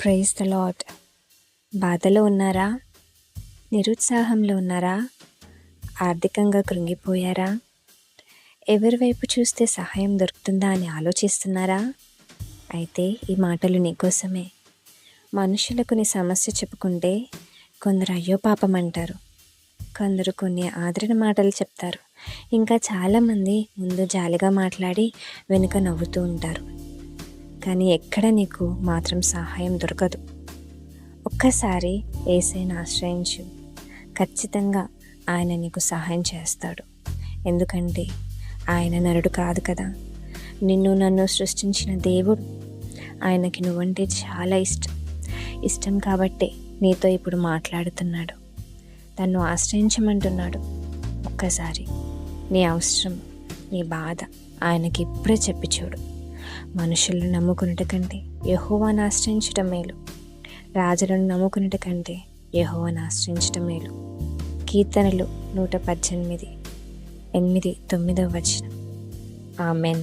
Praise the lot బాధలో ఉన్నారా? నిరుత్సాహంలో ఉన్నారా? ఆర్థికంగా కృంగిపోయారా? ఎవరి వైపు చూస్తే సహాయం దొరుకుతుందా అని ఆలోచిస్తున్నారా? అయితే ఈ మాటలు నీకోసమే మనుషులకు నీ సమస్య చెప్పుకుంటే కొందరు అయ్యో పాపం అంటారు. కొందరు కొన్ని ఆదరణ మాటలు చెప్తారు. ఇంకా చాలామంది ముందు జాలిగా మాట్లాడి వెనుక నవ్వుతూ ఉంటారు. కానీ ఎక్కడ నీకు మాత్రం సహాయం దొరకదు. ఒక్కసారి ఏసైని ఆశ్రయించు. ఖచ్చితంగా ఆయన నీకు సహాయం చేస్తాడు. ఎందుకంటే ఆయన నరుడు కాదు కదా. నిన్ను నన్ను సృష్టించిన దేవుడు. ఆయనకి నువ్వంటే చాలా ఇష్టం. ఇష్టం కాబట్టే నీతో ఇప్పుడు మాట్లాడుతున్నాడు. తన్ను ఆశ్రయించమంటున్నాడు. ఒక్కసారి నీ అవసరం నీ బాధ ఆయనకి ఇప్పుడే చెప్పి చూడు. మనుషులను నమ్ముకున్నట కంటే యహోవాను ఆశ్రయించటం మేలు. రాజులను నమ్ముకున్నట కంటే యహోవాను ఆశ్రయించటం మేలు. కీర్తనలు నూట పద్దెనిమిది ఎనిమిది తొమ్మిదవ వచనం. ఆమెన్.